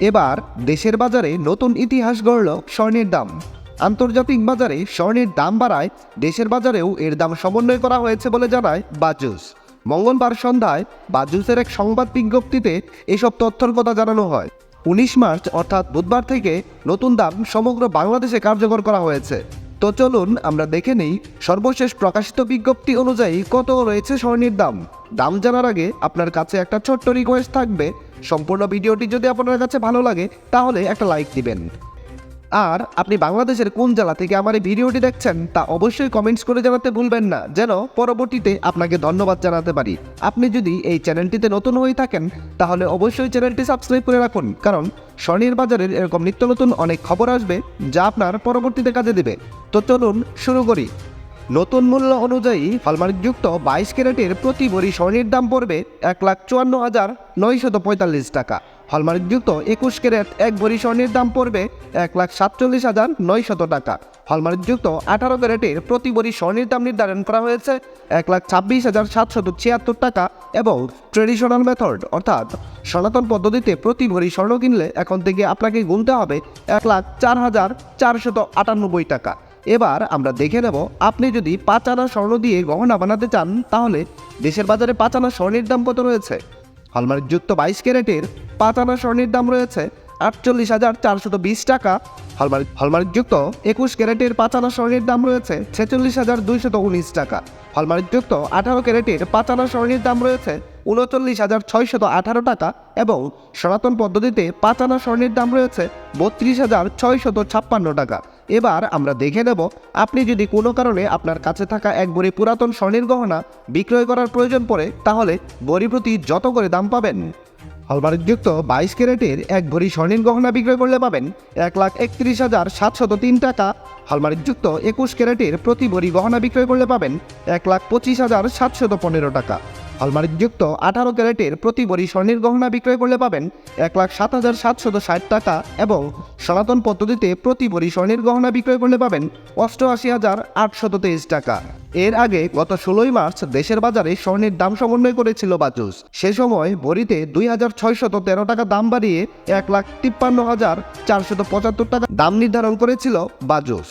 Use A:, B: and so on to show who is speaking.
A: এবার দেশের বাজারে নতুন ইতিহাস গড়ল স্বর্ণের দাম। আন্তর্জাতিক বাজারে স্বর্ণের দাম বাড়ায় দেশের বাজারেও এর দাম সমন্বয় করা হয়েছে বলে জানায় বাজুস। মঙ্গলবার সন্ধ্যায় বাজুসের এক সংবাদ বিজ্ঞপ্তিতে এসব তথ্যের কথা জানানো হয়। উনিশ মার্চ, অর্থাৎ বুধবার থেকে নতুন দাম সমগ্র বাংলাদেশে কার্যকর করা হয়েছে। তো চলুন আমরা দেখে নেই সর্বশেষ প্রকাশিত বিজ্ঞপ্তি অনুযায়ী কত রয়েছে স্বর্ণের দাম। দাম জানার আগে আপনার কাছে একটা ছোট্ট রিকোয়েস্ট থাকবে। সম্পূর্ণ ভিডিওটি যদি আপনার কাছে ভালো লাগে, তাহলে একটা লাইক দিবেন। আর আপনি বাংলাদেশের কোন জেলা থেকে আমার এই ভিডিওটি দেখছেন, তা অবশ্যই কমেন্টস করে জানাতে ভুলবেন না। যেন পরবর্তীতে আপনাকে ধন্যবাদ জানাতে পারি। আপনি যদি এই চ্যানেলটিতে নতুন হয়ে থাকেন, তাহলে অবশ্যই চ্যানেলটি সাবস্ক্রাইব করে রাখুন। কারণ স্বর্ণের বাজারের এরকম নিত্য নতুন অনেক খবর আসবে, যা আপনার পরবর্তীতে কাজে দেবে। তো চলুন শুরু করি। নতুন মূল্য অনুযায়ী হলমার্কযুক্ত বাইশ ক্যারেটের প্রতি ভরি স্বর্ণের দাম পড়বে এক লাখ চুয়ান্ন হাজার নয়শত পঁয়তাল্লিশ টাকা। হলমার্কযুক্ত একুশ ক্যারেট এক ভরি স্বর্ণের দাম পড়বে এক লাখ সাতচল্লিশ হাজার নয়শত টাকা। হলমার্কযুক্ত আঠারো ক্যারেটের প্রতি ভরি স্বর্ণের দাম নির্ধারণ করা হয়েছে এক লাখ ছাব্বিশ হাজার সাতশত ছিয়াত্তর টাকা এবং ট্রেডিশনাল মেথড অর্থাৎ সনাতন পদ্ধতিতে প্রতি ভরি স্বর্ণ কিনলে এখন থেকে আপনাকে গুনতে হবে এক লাখ চার হাজার চারশত আটানব্বই টাকা। এবার আমরা দেখে নেব, আপনি যদি পাঁচ আনা স্বর্ণ দিয়ে গহনা বানাতে চান, তাহলে দেশের বাজারে পাঁচ আনা স্বর্ণের দাম কত রয়েছে? হলমার্কযুক্ত বাইশ ক্যারেটের পাঁচ আনা স্বর্ণের দাম রয়েছে আটচল্লিশ হাজার চারশত বিশ টাকা। হলমার্ক হলমার্কযুক্ত একুশ ক্যারেটের পাঁচ আনা স্বর্ণের দাম রয়েছে ছেচল্লিশ হাজার দুইশত উনিশ টাকা। হলমার্কযুক্ত আঠারো ক্যারেটের পাঁচ আনা স্বর্ণের দাম রয়েছে উনচল্লিশ হাজার ছয়শত আঠারো টাকা এবং সনাতন পদ্ধতিতে পাঁচ আনা স্বর্ণের দাম রয়েছে বত্রিশ হাজার ছয়শত ছাপ্পান্ন টাকা। এবার আমরা দেখে নেব, আপনি যদি কোনো কারণে আপনার কাছে থাকা এক বড়ি পুরাতন স্বর্ণের গহনা বিক্রয় করার প্রয়োজন পড়ে, তাহলে বড়ি প্রতি যত করে দাম পাবেন? হলমার্কযুক্ত বাইশ ক্যারেটের এক ভরি স্বর্ণের গহনা বিক্রয় করলে পাবেন এক লাখ একত্রিশ হাজার সাতশত তিন টাকা। হলমার্কযুক্ত একুশ ক্যারেটের প্রতি ভরি গহনা বিক্রয় করলে পাবেন এক লাখ পঁচিশ হাজার সাতশত পনেরো টাকা। হলমার্কযুক্ত আঠারো ক্যারেটের প্রতি ভরি স্বর্ণের গহনা বিক্রয় করলে পাবেন এক লাখ সাত হাজার সাতশত ষাট টাকা এবং সনাতন পদ্ধতিতে প্রতি ভরি স্বর্ণের গহনা বিক্রয় করলে পাবেন অষ্টআশি হাজার আটশত তেইশ টাকা। এর আগে গত ষোলোই মার্চ দেশের বাজারে স্বর্ণের দাম সমন্বয় করেছিল বাজুস। সে সময় ভরিতে দুই হাজার ছয়শত তেরো টাকা দাম বাড়িয়ে এক লাখ তিপ্পান্ন হাজার চারশত পঁচাত্তর টাকা দাম নির্ধারণ করেছিল বাজুস।